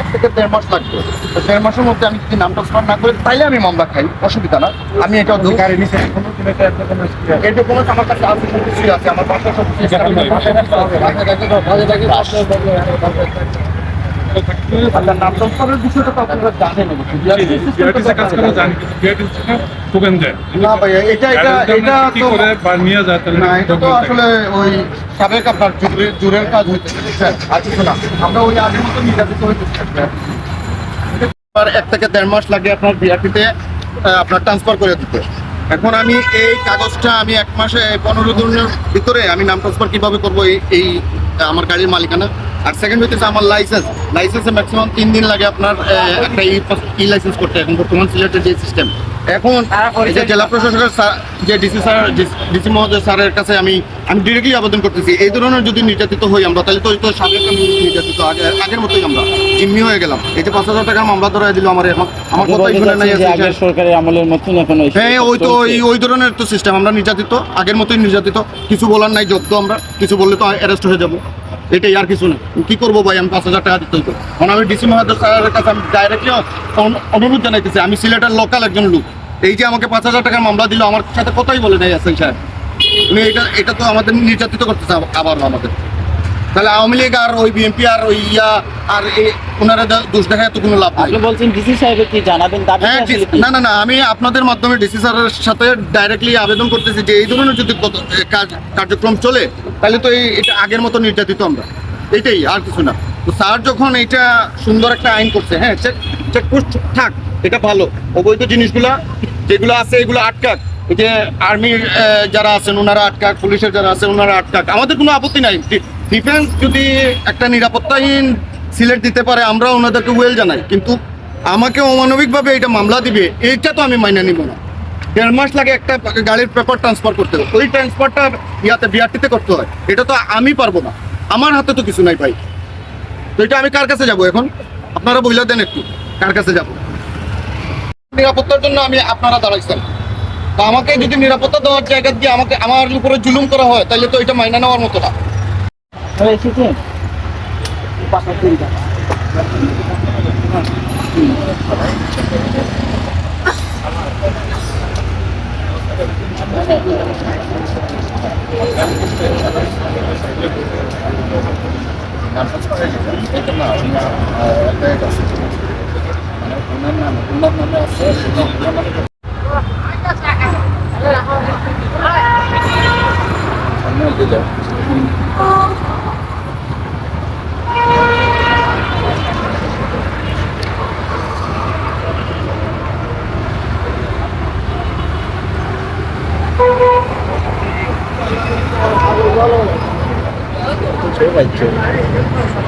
এক থেকে দেড় মাস লাগবে। তো দেড় মাসের মধ্যে আমি যদি নাম ট্রান্সফার না করি তাইলে আমি মামলা খাই। অসুবিধা না। আমি এটা গাড়ি নিচে এই ডকুমেন্টস আমার কাছে আছে সব কিছুই আছে। আমার বাসায় সব কিছু জুরের জুরের কাজ হইতে আর কিছু না আমরা ওই আগের মতো নির্যাতিত হইতেছি এক থেকে দেড় মাস লাগে আপনার বিআরটিতে আপনার ট্রান্সফার করে দিতে। এখন আমি এই কাগজটা আমি এক মাসে পনেরো দিনের ভিতরে আমি নাম ট্রান্সফার কীভাবে করব এই এই আমার গাড়ির মালিকানা। আর সেকেন্ড হইতেছে আমার লাইসেন্স লাইসেন্সে ম্যাক্সিমাম তিন দিন লাগে আপনার একটা ই লাইসেন্স করতে। এখন বর্তমান সিলেটের যে সিস্টেম এখন এই জেলা প্রশাসকের যে ডিসি স্যার ডিসি মহোদয় স্যারের কাছে আমি আমি ডিরেক্টলি আবেদন করতেছি। এই ধরনের যদি নির্যাতিত হই আমরা তাহলে তো ওই তো সাবেক নির্যাতিত আগে আগের মতোই আমরা জিম্মি হয়ে গেলাম। এই যে পাঁচ হাজার টাকা মামলা ধরা দিল আমার এখন আমার কথাই শুনে নাই সরকারের আমলের মতন এখন হ্যাঁ ওই তো ওই ওই ধরনের তো সিস্টেম আমরা নির্যাতিত আগের মতোই নির্যাতিত। কিছু বলার নাই যোগ্য আমরা কিছু বললে তো অ্যারেস্ট হয়ে যাব। এটাই আর কিছু না। কি করব ভাই আমি পাঁচ হাজার টাকা দিতে হইতো। কারণ আমি ডিসি মহাদেব স্যারের কাছে আমি ডাইরেক্টলি অনুরোধ জানাইতেছি আমি সিলেটের লোকাল একজন লোক। এই যে আমাকে পাঁচ হাজার টাকার মামলা দিল আমার সাথে কথাই বলে নাই এসআই সাহেব। উনি এটা এটা তো আমাদের নির্যাতিত করতেছে আব- আবার আমাদের। তাহলে আওয়ামী লীগ আর ওই বিএনপি আর ওই ইয়া আর ওনারা দোষ দেখা এত কোনো লাভ নাই। বলছেন ডিসি সাহেবের কি জানাবেন? হ্যাঁ? না না না আমি আপনাদের মাধ্যমে ডিসি স্যারের সাথে ডাইরেক্টলি আবেদন করতেছি যে এই ধরনের যদি কত- কাজ- কার্যক্রম চলে তাহলে তো এই এটা আগের মতো নির্যাতিত আমরা। এটাই আর কিছু না। তো স্যার যখন এটা সুন্দর একটা আইন করছে হ্যাঁ চেক চেকপোস্ট থাক, এটা ভালো। অবৈধ জিনিসগুলা, যেগুলো আছে, এগুলো আটকাক। এই যে আর্মির যারা আছেন, ওনারা আটকাক, পুলিশের যারা আছেন ওনারা আটকাক। আমাদের কোনো আপত্তি নাই। ডিফেন্স যদি একটা নিরাপত্তাহীন সিলেট দিতে পারে আমরা ওনাদেরকে ওয়েল জানাই। কিন্তু আমাকে অমানবিকভাবে এটা মামলা দিবে, এইটা তো আমি মাইনে নিব না। দেড় মাস লাগে একটা গাড়ির পেপার ট্রান্সফার করতে ওই ট্রান্সফারটা ইয়াতে বিআরটিতে করতে হয়। এটা তো আমি পারব না। আমার হাতে তো কিছু নাই ভাই। তো এটা আমি কার কাছে যাব এখন? আপনারা বইলা দেন একটু কার কাছে যাব? নিরাপত্তার জন্য আমি আপনারা দাঁড়াইছেন। তা আমাকে যদি নিরাপত্তা দেওয়ার জায়গা দিয়ে আমাকে আমার উপরে জুলুম করা হয় তাহলে তো এটা মাইনা নেওয়ার মতো না। হয়ে এসেছে Quay.